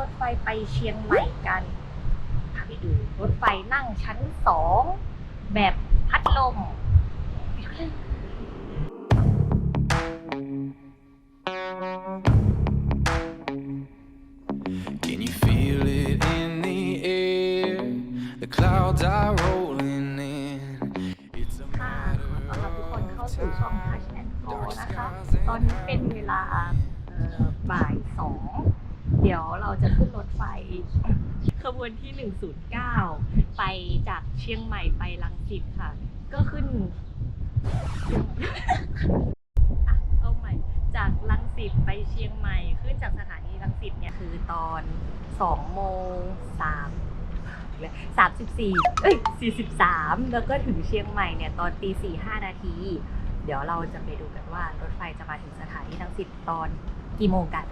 รถไฟไปเชียงใหม่กันพาไปดูรถไฟนั่งชั้นสองแบบพัดลมไปดูเลย Can you feel it in the air? The clouds are rolling in. It's a ค่ะ matter ขอต้อนรับทุกคนเข้า of สู่ช่อง time. Touch and Go นะคะ ตอนนี้เป็นเวลาเอ่อบ่ายสอง เดี๋ยวเราจะขึ้นรถไฟขบวนที่ 109 ไปจากเชียงใหม่ไปลังสิตค่ะ ก็ขึ้นอะเอาใหม่ จากลังสิตไปเชียงใหม่ ขึ้นจากสถานีลังสิตเนี่ยคือตอน2โมง3สามสิบสี่เอ้ยสี่สิบสามแล้วก็ถึงเชียงใหม่เนี่ยตอนตีสี่ห้านาที เดี๋ยวเราจะไปดูกันว่ารถไฟจะมาถึงสถานีรังสิตตอนกี่โมงกัน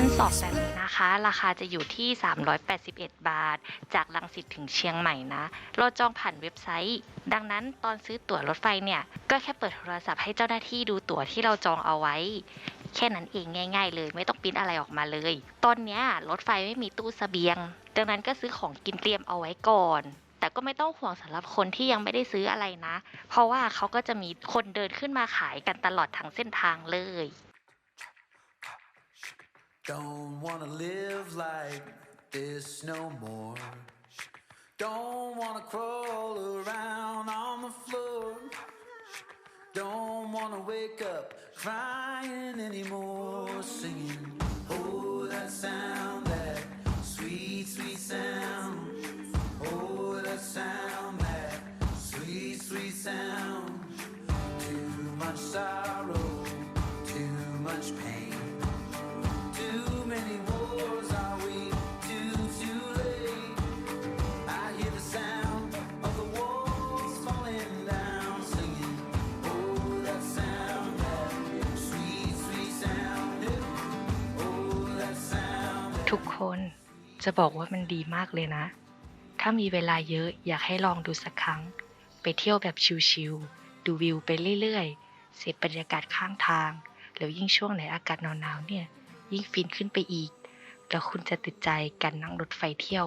ชั้นสอแบบนี้นะคะ ราคาจะอยู่ที่ 381 บาท จากลังสิตถึงเชียงใหม่นะ เราจองผ่านเว็บไซต์ ดังนั้นตอนซื้อตั๋วรถไฟเนี่ย ก็แค่เปิดโทรศัพท์ให้เจ้าหน้าที่ดูตั๋วที่เราจองเอาไว้ แค่นั้นเองง่าย ๆ เลยไม่ต้องปิ้นอะไรออกมาเลย ตอนนี้รถไฟไม่มีตู้เสบียง ดังนั้นก็ซื้อของกินเตรียมเอาไว้ก่อนแต่ก็ไม่ต้องห่วงสำหรับคนที่ยังไม่ได้ซื้ออะไรนะ เพราะว่าเขาก็จะมีคนเดินขึ้นมาขายกันตลอดทั้งเส้นทางเลย Don't wanna live like this no more. Don't wanna crawl around on the floor. Don't wanna wake up crying anymore. Singing, ทุกคนจะบอกว่ามันดีมากเลยนะ ถ้ามีเวลาเยอะอยากให้ลองดูสักครั้ง ไปเที่ยวแบบชิลๆ ดูวิวไปเรื่อยๆ เสพบรรยากาศข้างทาง แล้วยิ่งช่วงไหนอากาศหนาวๆเนี่ย ยิ่งฟินขึ้นไปอีก แล้วคุณจะติดใจการนั่งรถไฟเที่ยว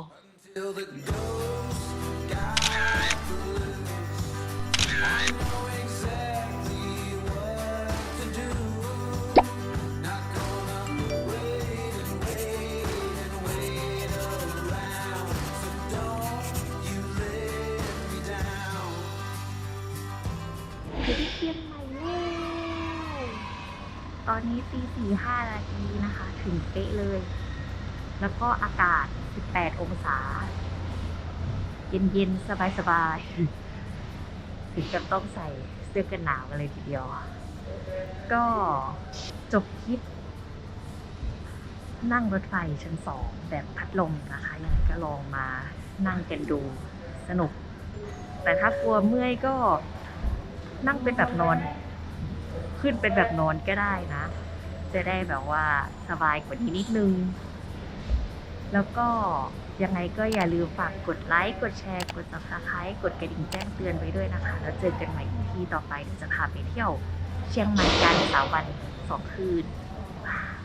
ตอนนี้ตีสี่ห้านาทีนะคะ ถึงเป๊ะเลย แล้วก็อากาศ 18 องศา เย็นๆ สบายๆ ถึงกับต้องใส่เสื้อกันหนาวกันเลยทีเดียว ก็จบคลิป นั่งรถไฟชั้นสองแบบพัดลมนะคะยังไงก็ลองมานั่งกันดูสนุก แต่ถ้ากลัวเมื่อยก็นั่งเป็นแบบนอน ขึ้นเป็นแบบนอนก็ได้นะ จะได้แบบว่าสบายกว่านี้นิดนึง แล้วก็ยังไงก็อย่าลืมฝากกดไลค์กดแชร์ กด subscribe กดกระดิ่งแจ้งเตือนไว้ด้วยนะคะ แล้วเจอกันใหม่ที่ต่อไปเดี๋ยวจะพาไปเที่ยว เชียงใหม่กันสามวันสองคืนบ๊ายบาย